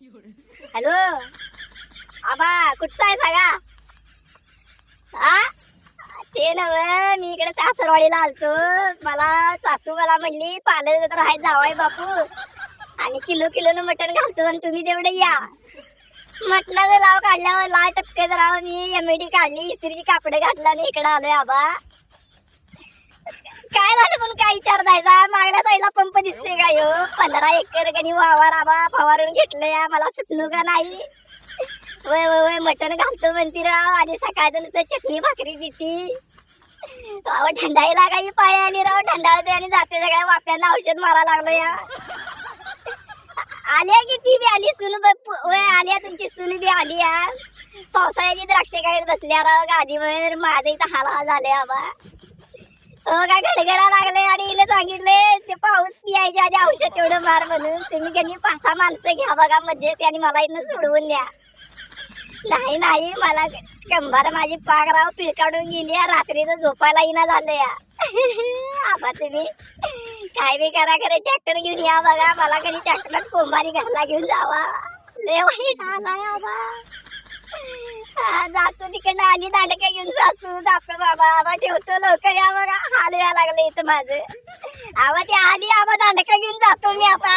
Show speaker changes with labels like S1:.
S1: Hello. आबा कुठचा आहे सांगा? ते नव मी इकडे सासरवाडीला आलतो. मला सासू मला म्हणली पालं तर आहे जावाय बापू. आणि किलो किलो मटण घालतो आणि तुम्ही तेवढे या. मटणाचं लाव काढल्यावर लाल टपकेचं जरा मी एमएडी काढली इस्त्रीची कापडे घातला आणि इकडे आलोय आबा. काय झालं पण काय विचार द्यायचा मागल्या साईडला पंप दिसते का ह्यो पंधरा एकर गणी वावर आबा फवारून घेतलंय मला सुटणू का नाही? वय वय वय मटण घालतो म्हणती राव आणि सकाळचं नुसतं चटणी भाकरी देती. बाबा थंडाईला काही पाळी आणि राव थंडाळते आणि जाते सगळ्या वाप्यांना औषध मारा लागलो या आल्या की ती बी आली सुन वय आल्या तुमची सुनू बी आली या पावसाळ्याची द्राक्ष काय बसल्या राव गादीवर माझं इथं हाल झाले आबा काय गडगडा लागले आणि हिला सांगितले ते पाऊस पियायच्या आधी औषध तेवढं मार म्हणून. तुम्ही त्यांनी पाच सहा माणसं घ्या बघा मध्ये आणि मला इथनं सोडवून द्या. नाही नाही मला कंबार माझी पागराव पिळकाडून गेली या रात्रीचं झोपायला इना झालं या. आबा तुम्ही काय बी करा खरं ट्रॅक्टर घेऊन या बघा. मला कधी ट्रॅक्टरात कोंबारी घरला घेऊन जावा. लय वाईट आला आबा. जातो तिकडनं आली दांडक्या घेऊन सासू जातो बाबा आबा ठेवतो लवकर या हाल व्हायला लागले इथं माझं. आबा ती आली आबा दांडका घेऊन जातो मी आता